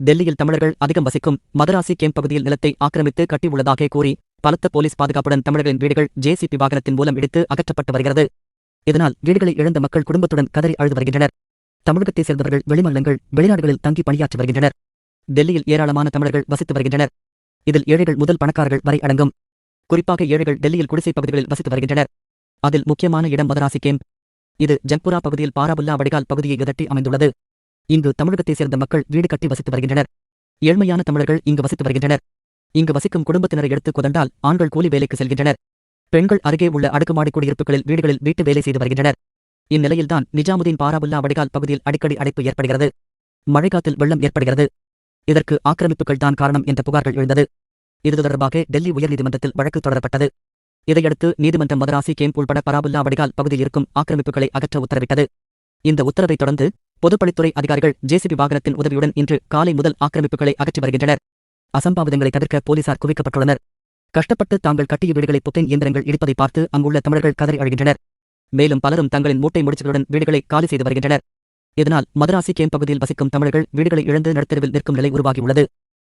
டெல்லியில் தமிழர்கள் அதிகம் வசிக்கும் மதராசி கேம்ப் பகுதியில் நிலத்தை ஆக்கிரமித்து கட்டியுள்ளதாக கூறி பலத்த போலீஸ் பாதுகாப்புடன் தமிழர்களின் வீடுகள் ஜேசிபி வாகனத்தின் மூலம் எடுத்து அகற்றப்பட்டு வருகிறது. இதனால் வீடுகளை இழந்த மக்கள் குடும்பத்துடன் கதறி அழுது வருகின்றனர். தமிழகத்தைச் சேர்ந்தவர்கள் வெளிமாநிலங்கள் வெளிநாடுகளில் தங்கி பணியாற்றி வருகின்றனர். டெல்லியில் ஏராளமான தமிழர்கள் வசித்து வருகின்றனர். இதில் ஏழைகள் முதல் பணக்காரர்கள் வரை அடங்கும். குறிப்பாக ஏழைகள் டெல்லியில் குடிசை பகுதிகளில் வசித்து வருகின்றனர். அதில் முக்கியமான இடம் மதராசி கேம்ப் இது ஜங்புரா பகுதியில் பாராபுல்லா வடிகால் பகுதியை எதட்டி அமைந்துள்ளது. இங்கு தமிழகத்தைச் சேர்ந்த மக்கள் வீடு கட்டி வசித்து வருகின்றனர். ஏழ்மையான தமிழர்கள் இங்கு வசித்து வருகின்றனர். இங்கு வசிக்கும் குடும்பத்தினரை எடுத்து கொதண்டால் ஆண்கள் கூலி வேலைக்கு செல்கின்றனர். பெண்கள் அருகே உள்ள அடுக்குமாடி குடியிருப்புகளில் வீடுகளில் வீட்டு வேலை செய்து வருகின்றனர். இந்நிலையில்தான் நிஜாமுதீன் பாராபுல்லா வடிகால் பகுதியில் அடிக்கடி அடைப்பு ஏற்படுகிறது. மழைக்காத்தில் வெள்ளம் ஏற்படுகிறது. இதற்கு ஆக்கிரமிப்புகள் தான் காரணம் என்ற புகார்கள் எழுந்தது. இது தொடர்பாக டெல்லி உயர்நீதிமன்றத்தில் வழக்கு தொடரப்பட்டது. இதையடுத்து நீதிமன்றம் மதராசி கேம்ப் உள்பட பராபுல்லா வடிகால் பகுதியில் இருக்கும் ஆக்கிரமிப்புகளை அகற்ற உத்தரவிட்டது. இந்த உத்தரவைத் தொடர்ந்து பொதுப்பணித்துறை அதிகாரிகள் ஜேசிபி வாகனத்தின் உதவியுடன் இன்று காலை முதல் ஆக்கிரமிப்புகளை அகற்றி வருகின்றனர். அசம்பாவிதங்களை தவிர்க்க போலீசார் குவிக்கப்பட்டுள்ளனர். கஷ்டப்பட்டு தாங்கள் கட்டிய வீடுகளை புத்தன் இயந்திரங்கள் இடிப்பதை பார்த்து அங்குள்ள தமிழர்கள் கதறி அழுகின்றனர். மேலும் பலரும் தங்களின் மூட்டை முடிச்சுகளுடன் வீடுகளை காலி செய்து வருகின்றனர். இதனால் மதராசி கேம் பகுதியில் வசிக்கும் தமிழர்கள் வீடுகளை இழந்து நடுத்தருவில் நிற்கும் நிலை உருவாகியுள்ளது.